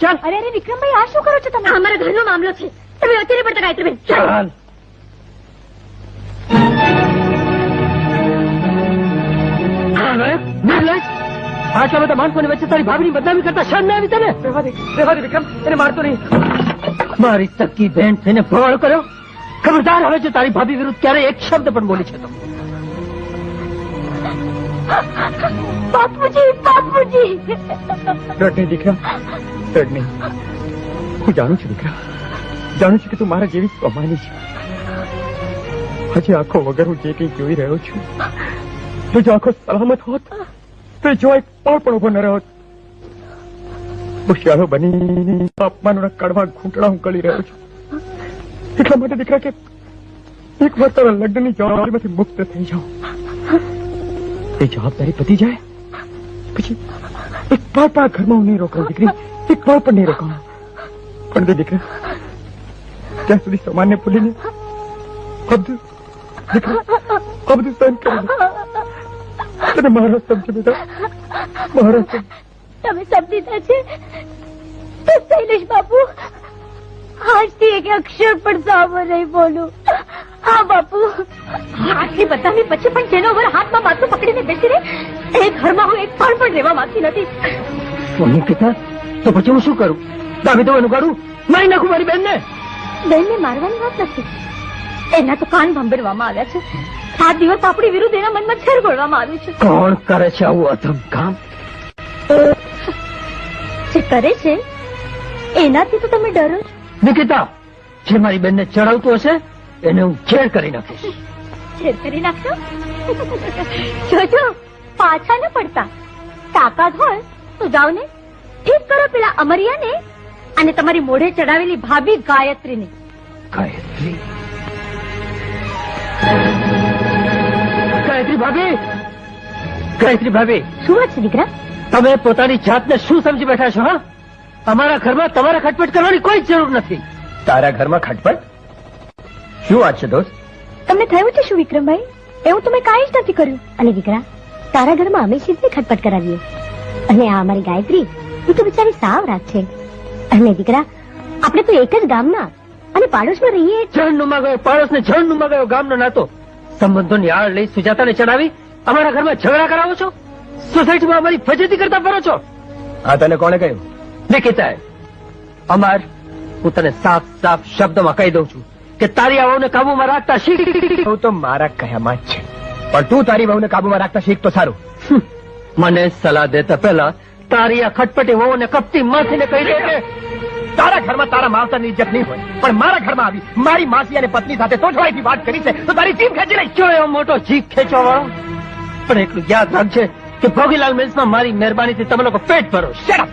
ચાલ. અરે અરે વિક્રમભાઈ આ શું કરો છો તમે? અમારા ઘરનો મામલો છે. તમે અત્યારે પડતા ગાયત્રીબેન ચાલ. આટલા બધા માણસોની વચ્ચે તારી ભાભીની બદનામી કરતા શાન ના આવી તને? રહેવા દે રહેવા દે વિક્રમ એને મારતો નહીં. મારી તકી બેન થઈને ભવાળ કર્યો? ખબરદાર હવે જો તારી ભાભી વિરુદ્ધ ક્યારે એક શબ્દ પણ બોલી છે તો બાપુજી બાપુજી દીકરા રડ હું જાણું છું દીકરા જાણું છું કે તું મારા જેવી કમાની છે હજી આંખો વગર હું જે કંઈ જોઈ રહ્યો છું તો જો આંખો સલામત હોત તો જો એક પળ પણ ઊભો ન રહ્યો. હોશિયારો બની અપમાનોના કડવા ઘૂંટડા હું કરી રહ્યો છું એટલા માટે દીકરા કે, એક વાર તારા લગ્નની જવાબદારીમાંથી મુક્ત થઈ જાઉં. એ જવાબદારી પતી જાય? પછી એક પળ પણ ઘરમાં હું નહીં રોકાઉં દીકરી. એક પળ પણ નહીં રોકાઉં. પણ તે દીકરા ત્યાં સુધી સમાનને ભૂલીને અબ્દુલ દીકરા અબ્દુલ સહન કરી તને મારો સમજો બેટા મારો સમજો. તમે સમજીતા છે? તો શૈલેષ બાપુ આજથી એક અક્ષર પણ સામો નહીં બોલું. હા બાપુ. આટલી બતાવી પછી પણ જેનો વર હાથમાં માથું પકડીને બેસીને એ ઘરમાં હું એક પણ પણ રહેવા માંગતી નથી. મમ્મી પિતા તો પછી હું શું કરું? દાબી દેવાનું કાઢું મારી નાખું મારી બેનને? બેનને મારવાની વાત નથી. એના તો કાન ભંભેરવામાં આવ્યા છે. સાત દિવસ આપણી વિરુદ્ધ એના મનમાં છેર ગોળવામાં આવ્યું છે. કોણ કરે છે આવું અધમ કામ? જે કરે છે એનાથી તો તમે ડરો નિકિતા જે મારી બેનને ચડાવતું હશે એને હું છેડ કરી નાખીશ. છેદ કરી નાખશો જોજો પાછા ન પડતા. તાકાત હોય તો જાઓ ને. ઠીક કરો પેલા અમરિયાને અને તમારી મોઢે ચડાવેલી ભાભી ગાયત્રીને. ગાયત્રી? ગાયત્રી ભાભી? ગાયત્રી ભાભી. શું વાત છે દીકરા? તમે પોતાની જાતને શું સમજી બેઠા છો હા? અમારા ઘરમાં તમારે ખટપટ કરવાની કોઈ જરૂર નથી. તારા ઘરમાં ખટપટ? શું વાત છે દોસ્ત? તમને થયું છે શું વિક્રમભાઈ? એવું તમે કાંઈ જ નથી કર્યું. અને દીકરા તારા ઘરમાં અમે સીધી ખટપટ કરાવીએ. અને આ અમારી ગાયત્રી એ તો બિચારી સાવ રાત છે. અને દીકરા આપણે તો એક જ ગામના અને પાડોશમાં રહીએ જળનુમાં ગયો પાડોશ પાડોશને જળનુમાં ગયો ગામનો નાતો. સંબંધોની આળ લઈ સુજાતાને ચડાવી અમારા ઘરમાં ઝઘડા કરાવો છો? સોસાયટીમાં અમારી ફજેતી કરતા ફરો છો? આ તને કોણે કહ્યું? નિકિતાએ અમાર હું તને સાફ સાફ શબ્દમાં કહી દઉં છું. કે તારી વહુને કાબુમાં રાખતા શીખ. હું તો મારા કહેમાં જ છે. પણ તું તારી વહુને કાબુમાં રાખતા શીખ તો સારું. મને સલાહ દેતા પહેલા તારી આ ખટપટી વહુને કપટી માસીને કહી દે કે તારા ઘરમાં તારા માવતરની ઇજ્જત નહીં હોય. પણ મારા ઘરમાં આવી મારી માસી અને પત્ની સાથે તોછવાઈથી વાત કરી છે તો તારી જીભ ખેંચી લઈ જો એવો મોટો જીભ ખેંચવા વાળો. પણ એટલું યાદ રાખજે કે ભોગીલાલ મિલ્સમાં મારી મહેરબાનીથી તમે લોકો પેટ ભરો. Shut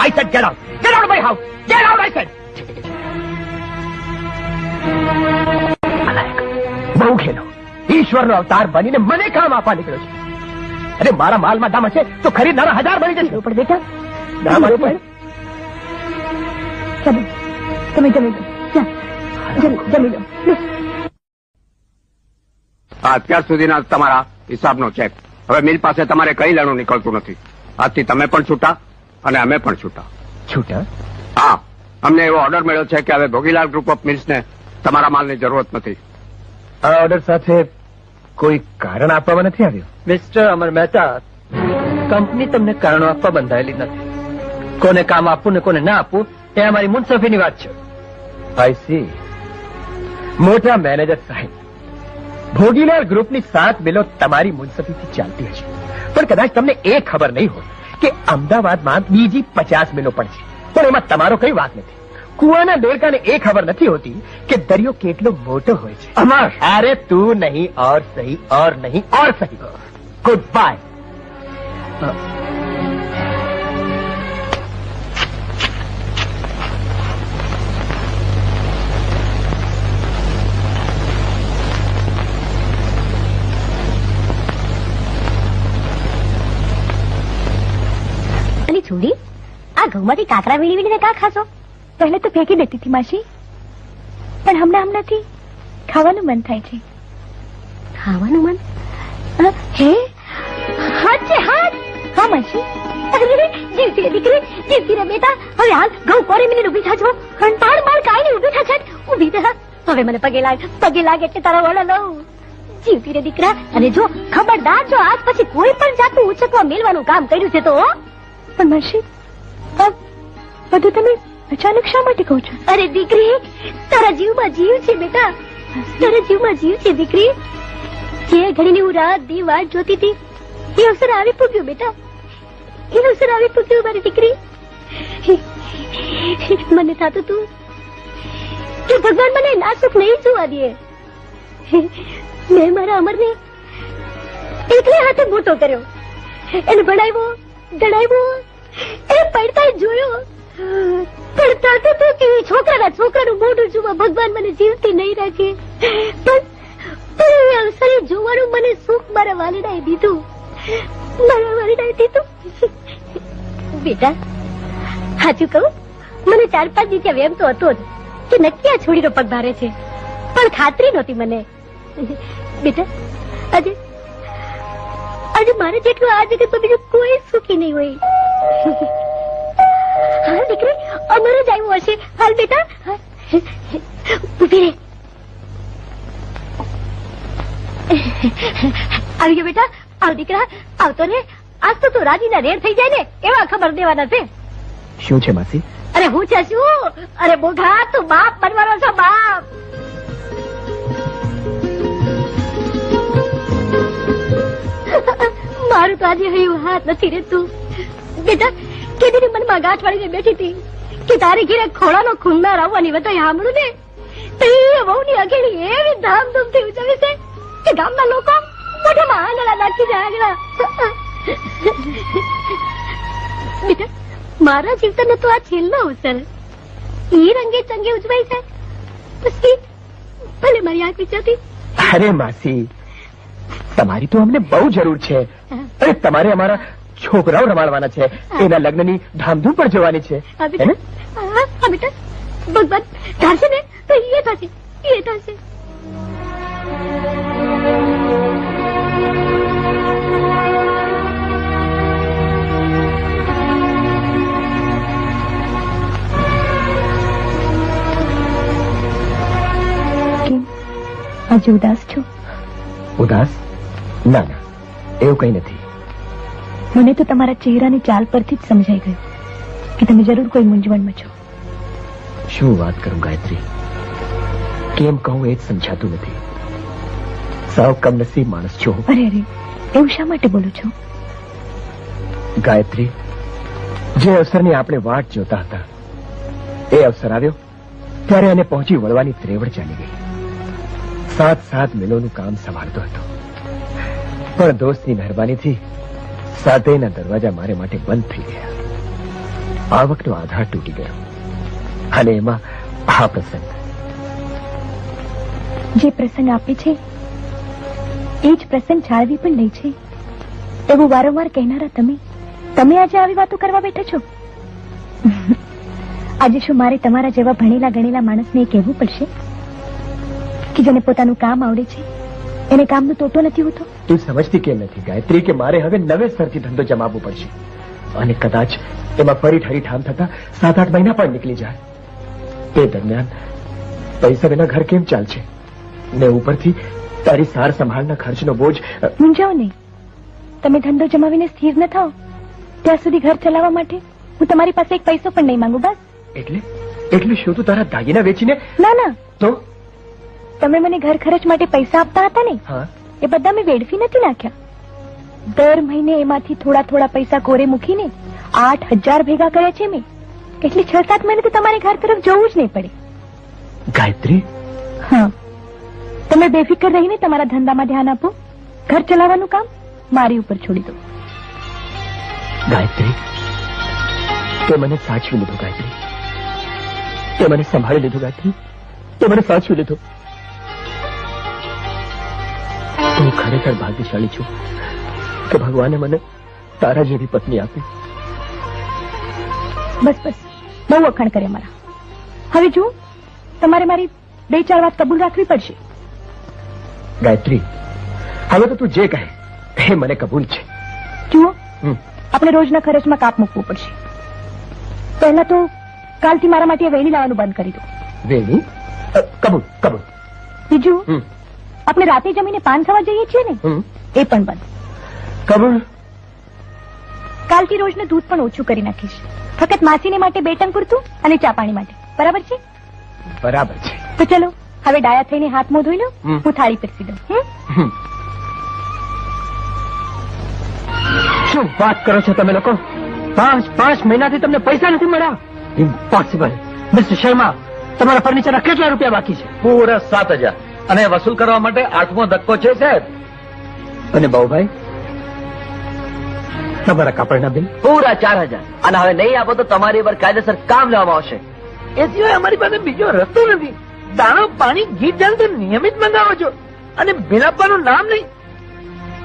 I said get out get out house! Get out, I said! અલાયક. બહુ ખેલો. ઈશ્વરનો અવતાર બનીને મને કામ આપવા નીકળ્યો છે. અરે મારા માલમાં દામ હશે તો ખરીદનારા હજાર બની જશે. પણ બેટા દામ પણ. ચાલો તમે જમી લો. જમી જમી લો. અત્યાર સુધીના તમારા હિસાબનો ચેક હવે મિલ પાસે તમારે કઈ લેણું નીકળતું નથી. આજથી તમે પણ છૂટા અને અમે પણ છૂટા. છૂટા? હા. અમને એવો ઓર્ડર મળ્યો છે કે હવે ભોગીલાલ ગ્રુપ ઓફ મિલ્સને તમારા માલની જરૂરત નથી. આ ઓર્ડર સાથે કોઈ કારણ આપવામાં નથી આવ્યું? મિસ્ટર અમર મહેતા કંપની તમને કારણો આપવા બંધાયેલી નથી. કોને કામ આપવું ને કોને ના આપવું એ અમારી મુનસફીની વાત છે. આઈ સી મોટા મેનેજર સાહેબ ભોગીલાલ ગ્રુપની સાત બિલો તમારી મુનસફીથી ચાલતી હશે. પણ કદાચ તમને એ ખબર નહીં હોય કે અમદાવાદમાં બીજી પચાસ મિલો પણ છે. પણ એમાં તમારો કઈ વાત નથી. કુવાના દેડકાને એ ખબર નથી હોતી કે દરિયો કેટલો મોટો હોય છે. અમર! અરે તું નહીં ઓર સહી ઓર નહીં ઓર સહી. ગુડ બાય છોડી આ ઘઉંમાંથી કાકરા વીણી વીણીને કા ખાશો? પહેલે તો ફેંકી દેતી હતી માસી. પણ હમણાં હમણાંથી ખાવાનું મન થાય છે. ખાવાનું મન? હે? હાથ છે હાથ! હા માસી. જીવતી દીકરી જીવતી રે બેટા. હવે હાલ ઘઉં કોરી મિનિટ ઊભી થાજો કંટાળ માર કાઈ ઊભી થાશે ઊભી થા. હવે મને પગે લાગ પગે લાગે એટલે તારા વાળા લઉં જીવતી રે દીકરા. અને જો ખબરદાર જો આજ પછી કોઈ પણ જાતનું ઉચકવા મેલવાનું કામ કર્યું છે તો? હો. પણ માસી આ બધું તમે અચાનક શા માટે કહું છું? અરે દીકરી, તારા જીવમાં જીવ છે બેટા. તારા જીવમાં જીવ છે દીકરી. જે ઘડીની હું રાત દી વાટ જોતી હતી, એ અવસર આવી પૂગ્યો બેટા. એ અવસર આવી પૂગ્યો મારી દીકરી. મને થતું તું કે ભગવાન મને નાસુક નહીં જોવા દે. મેં મારા અમરને એટલે હાથે મોટો કર્યો. એને ભણાવ્યો ગણાવ્યો એ પડતા જોયો. પડતા તાતે તો કે છોકરાના છોકરાનું મોઢું જોવા ભગવાન મને જીવતી નહીં રાખે. પણ પણ જોવાનું મને સુખ મારા વાલીડાએ દીધું. મારા વાલીડાએ દીધું. બેટા સાચું કહું, મને ચાર પાંચ દિવસ વેમ તો હતો જ કે નક્કી આ છોડીનો પગ ભારે છે. પણ ખાતરી નહોતી મને. બેટા, આજે આજે મારે જેટલું આ જગતમાં બીજું કોઈ સુખી નહીં હોય. હાલ દીકરી અમારું જ આવ્યું હશે. હાલ બેટા. ઊભી રે આવી ગયો બેટા. આવ દીકરા આવતો ને આજ તો તું રાજીના રેડ થઈ જાય ને એવા ખબર દેવાના છે. શું છે માસી? અરે હું છે શું? અરે બોઘા તું બાપ બનવાનો છો બાપ. મારું તો આજે હૈયું હાથ નથી રહેતું. બેટા કેદીની મનમાં ગાંઠ વાળીને બેઠી હતી કે તારી ઘેરે ખોળાનો ખૂંદાર આવવાની વધારે સાંભળું ને તે વહુની અઘેડી એવી ધામધૂમથી ઉજવે છે કે ગામના લોકો મોઢામાં આંગળા નાખી જાય આંગળા. બેટા મારા જીવતનો તો આ છેલ્લો અવસર. ઈ રંગે ચંગે ઉજવાય છે. પછી ભલે મારી આંખ વિચારતી. અરે માસી તમારી તો અમને બહુ જરૂર છે. અરે તમારે અમારા છોકરાઓ રમાડવાના છે. એના લગ્નની ધામધૂમ પણ જવાની છે. આ હે ને? બેટા હા, હા બેટા. ભગવાન ધારશે ને? તો એ થશે એ થશે આજે ઉદાસ છો? ઉદાસ? ના ના. એવું કઈ નથી. મને તો તમારા ચહેરાની ચાલ પરથી જ સમજાઈ ગયું કે તમે જરૂર કોઈ મૂંઝવણમાં છો. શું વાત કરું ગાયત્રી? કેમ કહું એ જ સમજાતું નથી. સાવ કમનસીબ માણસ છો. અરે અરે એવું શા માટે બોલું છો? ગાયત્રી જે અવસરની આપણે વાટ જોતા હતા એ અવસર આવ્યો ત્યારે એને પહોંચી વળવાની ત્રેવડ ચાલી ગઈ. સાત સાત મિલોનું કામ સંભાળતો હતો. પણ દોસ્તની મહેરબાનીથી સાતેના દરવાજા મારે માટે બંધ થઈ ગયા. આવકનો આધાર તૂટી ગયો. અને એમાં આ પ્રસંગ. જે પ્રસંગ આપે છે, એ જ પ્રસંગ જાળવી પણ લે છે. એવું વારંવાર કહેનારા તમે તમે આજે આવી વાતો કરવા બેઠા છો? આજે શું મારે તમારા જેવા ભણેલા ગણેલા માણસને કહેવું પડશે? કે જેને પોતાનું કામ આવડે છે, એને કામનો તોટો નથી હોતો? તું સમજતી કેમ નથી ગાયત્રી કે મારે હવે નવેસરથી ધંધો જમાવવો પડશે? અને કદાચ એમાં ફરી ઠરી ઠામ થતા સાત આઠ મહિના પણ નીકળી જાય. તે દરમિયાન પૈસા વિના ઘર કેમ ચાલશે? ને ઉપરથી તારી સાર સંભાળના ખર્ચનો બોજ મૂંઝાવ નહીં. તમે ધંધો જમાવીને સ્થિર ન થાઓ. ત્યાં સુધી ઘર ચલાવવા માટે હું તમારી પાસે એક પૈસો પણ નહીં માંગુ બસ. એટલે? એટલે શું તું તારા દાગીના વેચીને? ના ના. તો? તમે મને ઘર ખર્ચ માટે પૈસા આપતા હતા ને? હા. એ બધા મેં વેડફી નથી નાખ્યા. દર મહિને એમાંથી થોડા થોડા પૈસા કોરે મૂકીને આઠ હજાર ભેગા કર્યા છે મેં. એટલે છ સાત મહિને તો તમારે ઘર તરફ જવું જ નહીં પડે. ગાયત્રી? હા. તમે બેફિકર રહીને તમારા ધંધામાં ધ્યાન આપો. ઘર ચલાવવાનું કામ મારી ઉપર છોડી દો. ગાયત્રી તે મને સાચવી લીધું ગાયત્રી. તે મને સંભાળી લીધું ગાયત્રી. તે મને સાચવી લીધું. હું ખરેખર ભાગ્યશાળી છું કે ભગવાને મને તારા જેવી પત્ની આપી. બસ બસ. બહુ વખાણ કરે મારા. હવે જો તમારે મારી બે ચાર વાત કબૂલ રાખવી પડશે. ગાયત્રી હવે તો તું જે કહે એ મને કબૂલ છે. જુઓ આપણે રોજના ખર્ચમાં કાપ મૂકવું પડશે. પહેલા તો કાલથી મારા માટે વેણી લાવવાનું બંધ કરી દો. વેણી કબૂલ કબૂલ. બીજું? આપણે રાતે જમીને પાન થવા જઈએ છીએ ને એ પણ બંધ. કબૂલ? કાલથી રોજનું દૂધ પણ ઓછું કરી નાખીશ. ફક્ત માસીને માટે બે ટંક પૂરતું અને ચા પાણી માટે. બરાબર છે? બરાબર છે. તો ચલો હવે ડાયા થઈને હાથ મોં ધોઈ લો હું થાળી પીરસી દઉં. શું વાત કરો છો તમે લોકો? પાંચ પાંચ મહિનાથી તમને પૈસા નથી મળ્યા? ઇમ્પોસિબલ મિસ્ટર શર્મા તમારા ફર્નિચરના કેટલા રૂપિયા બાકી છે? પૂરા સાત હજાર. અને વસૂલ કરવા માટે આઠમો ધક્કો છે સાહેબ. અને બાઉભાઈ? તમારા કાપડના બિલ? પૂરા ચાર હજાર. અને હવે નહીં આપો તો તમારી પર કાયદેસર કામ લેવામાં આવશે. એ સિવાય અમારી પાસે બીજો રસ્તો નથી. દાણો પાણી ગીત જાણ નિયમિત મંગાવો છો. અને બિલ આપવાનું નામ નહીં.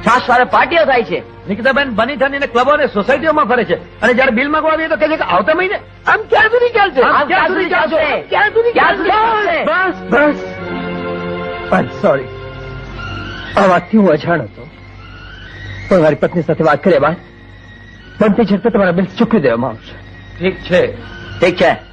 છાસ વારે પાર્ટીઓ થાય છે. નિકિતાબેન બની થઈને ક્લબો અને સોસાયટીઓમાં ફરે છે. અને જયારે બિલ માંગવા આવીએ તો કહે છે કે આવતા મહિને? આમ ક્યાં સુધી ચાલશે? ક્યાં સુધી ચાલશે? ક્યાં સુધી ચાલશે? બસ બસ. સોરી આ વાતથી હું અજાણ હતો. પણ મારી પત્ની સાથે વાત કર્યા બાદ બનતી ઝડપે તમારા બિલ ચૂકવી દેવામાં આવશે. ઠીક છે. ઠીક છે.